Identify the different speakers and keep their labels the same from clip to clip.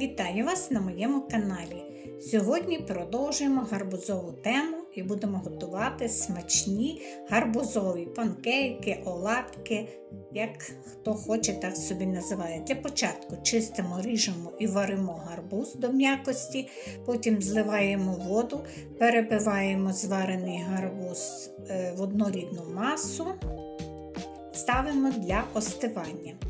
Speaker 1: Вітаю вас на моєму каналі. Сьогодні продовжуємо гарбузову тему і будемо готувати смачні гарбузові панкейки, оладки, як хто хоче, так собі називає. Для початку чистимо, ріжемо і варимо гарбуз до м'якості, потім зливаємо воду, перебиваємо зварений гарбуз е, в однорідну масу, ставимо для остивання.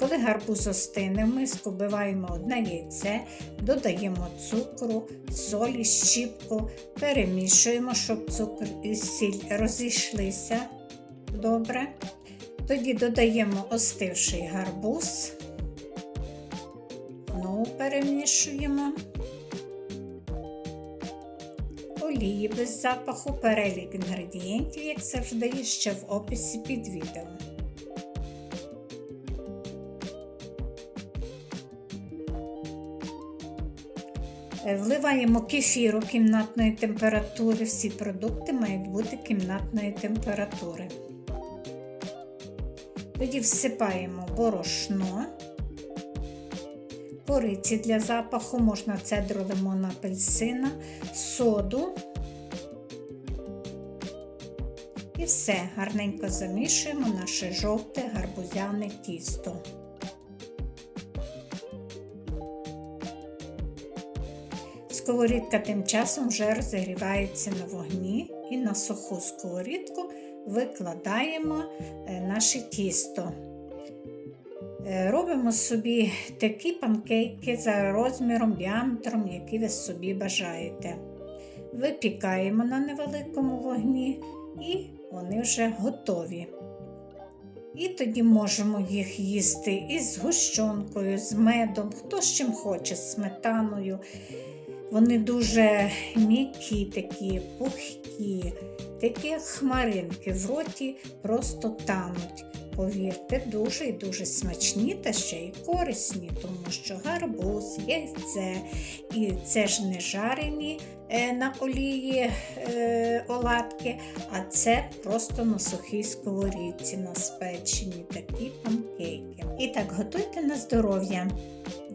Speaker 1: Коли гарбуз остине, в миску вбиваємо одне яйце, додаємо цукру, солі, щіпку, перемішуємо, щоб цукор і сіль розійшлися добре. Тоді додаємо остивший гарбуз, знову перемішуємо. Олії без запаху, перелік інгредієнтів, як завжди, є ще в описі під відео. Вливаємо кефіру кімнатної температури. Всі продукти мають бути кімнатної температури. Тоді всипаємо борошно, кориці для запаху, можна цедру лимона апельсина, соду. І все гарненько замішуємо наше жовте гарбузяне тісто. Сковорідка тим часом вже розігрівається на вогні і на суху сковорідку викладаємо наше тісто. Робимо собі такі панкейки за розміром, діаметром, які ви собі бажаєте. Випікаємо на невеликому вогні і вони вже готові. І тоді можемо їх їсти із згущенкою, з медом, хто з чим хоче, з сметаною. Вони дуже м'які, такі пухкі, такі хмаринки в роті просто тануть. Повірте, дуже і дуже смачні та ще й корисні, тому що гарбуз, яйце, і це ж не жарені е, на олії е, оладки, а це просто на сухій сковорідці, на спечені такі панкейки. І так, готуйте на здоров'я.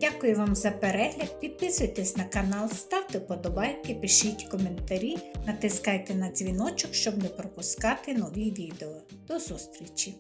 Speaker 1: Дякую вам за перегляд. Підписуйтесь на канал, ставте вподобайки, пишіть коментарі, натискайте на дзвіночок, щоб не пропускати нові відео. До зустрічі!